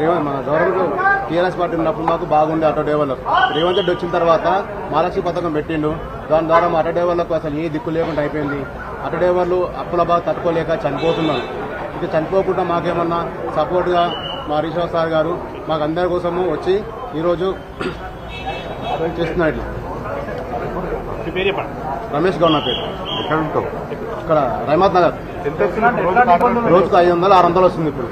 రేవంత్ మన government TRS party ఉన్నప్పుడు మాకు బాగుండే ఆటో డ్రైవర్లకు రేవంత్ రెడ్డి వచ్చిన తర్వాత మహాలక్ష్మి పథకం పెట్టిండు. దాని ద్వారా మా ఆటో డ్రైవర్లకు అసలు ఏ దిక్కు లేకుండా అయిపోయింది. ఆటో డ్రైవర్లు అప్పుల బాగా తట్టుకోలేక చనిపోతున్నారు. ఇక చనిపోకుండా మాకేమన్నా సపోర్ట్గా మా హరీష్ రావు సార్ గారు మాకు అందరి కోసము వచ్చి ఈరోజు చెప్పండి. రమేష్ గౌడ్ నా పేరు. ఎక్కడ ఉంటావు? ఇక్కడ రహమత్ నగర్. రోజుకు ఐదు వందలు ఆరు వందలు వస్తుంది ఇప్పుడు?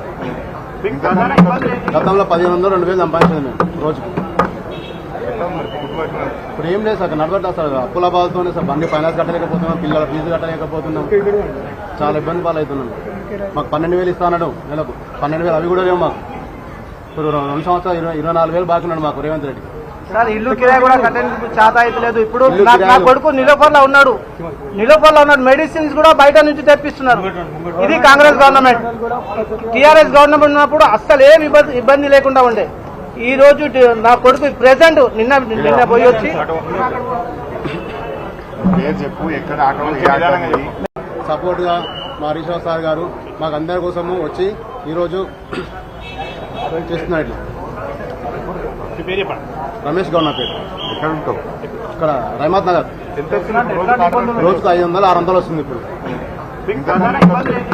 గతంలో పదిహేను వందలు రెండు వేలు సంపాదించింది మేము రోజుకు. ఇప్పుడు ఏం లేదు సార్ నడవట్లేదు సార్. అప్పుల బాధతోనే సార్ బండి ఫైనాన్స్ కట్టలేకపోతున్నాం పిల్లల ఫీజు కట్టలేకపోతున్నాం. చాలా ఇబ్బంది పాలవుతున్నాం. మాకు పన్నెండు వేలు ఇస్తానడు నెలకు. పన్నెండు వేలు అవి కూడా లేవు మాకు. ఇప్పుడు రెండు సంవత్సరాలు ఇరవై ఇరవై నాలుగు వేలు బాగున్నాడు మాకు రేవంత్ రెడ్డి సార్ ఇల్లు కిరాయి కూడా కట్టడానికి చేత అవుతలేదు ఇప్పుడు నా. కొడుకు నిలోఫర్లో ఉన్నాడు. నిలోఫర్లో ఉన్నాడు. మెడిసిన్స్ కూడా బయట నుంచి తెప్పిస్తున్నారు. ఇది కాంగ్రెస్ గవర్నమెంట్. టీఆర్ఎస్ గవర్నమెంట్ ఉన్నప్పుడు అస్సలు ఏం ఇబ్బంది లేకుండా ఉండే. ఈ రోజు నా కొడుకు ప్రెసెంట్ నిన్న నిన్న పోయి వచ్చి చెప్పు ఎక్కడ? సపోర్ట్గా మా హరీష్ రావు సార్ గారు మాకు అందరి కోసము వచ్చి ఈరోజు చేస్తున్నారు ఇట్లా మీ పేరు చెప్పండి. రమేష్ గౌడ్ నా పేరు. ఎక్కడ ఉంటావు? ఇక్కడ రహమత్ నగర్? రోజుకు ఐదు వందలు ఆరు వందలు వస్తుంది ఇప్పుడు?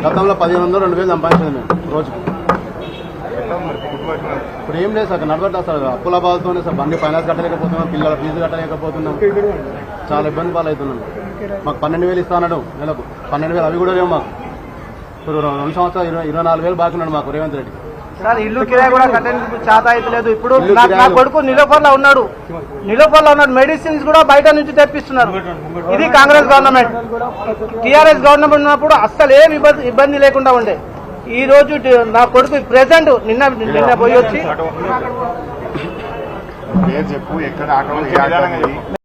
గతంలో పదిహేను వందలు రెండు వేలు సంపాదించింది మేము రోజుకు? ఇప్పుడు ఏం లేదు సార్ నడవట్లేదు సార్ అప్పుల బాధతోనే సార్ బండి ఫైనాన్స్ కట్టలేకపోతున్నాం పిల్లల ఫీజు కట్టలేకపోతున్నాం. చాలా ఇబ్బంది పాలవుతున్నాం. మాకు పన్నెండు వేలు ఇస్తానడు నెలకు. పన్నెండు వేలు అవి కూడా లేవు మాకు. ఇప్పుడు రెండు సంవత్సరాలు ఇరవై ఇరవై నాలుగు వేలు బాగున్నాడు మాకు రేవంత్ రెడ్డి. సార్ ఇల్లు కిరాయి కూడా కట్టడానికి చేత అవుతలేదు ఇప్పుడు నా. కొడుకు నిలోఫర్లో ఉన్నాడు. నిలోఫర్లో ఉన్నాడు. మెడిసిన్స్ కూడా బయట నుంచి తెప్పిస్తున్నారు. ఇది కాంగ్రెస్ గవర్నమెంట్. టీఆర్ఎస్ గవర్నమెంట్ ఉన్నప్పుడు అస్సలు ఏం ఇబ్బంది ఇబ్బంది లేకుండా ఉండే. ఈ రోజు నా కొడుకు ప్రెసెంట్ నిన్న నిన్న పోయి వచ్చి చెప్పు ఎక్కడ?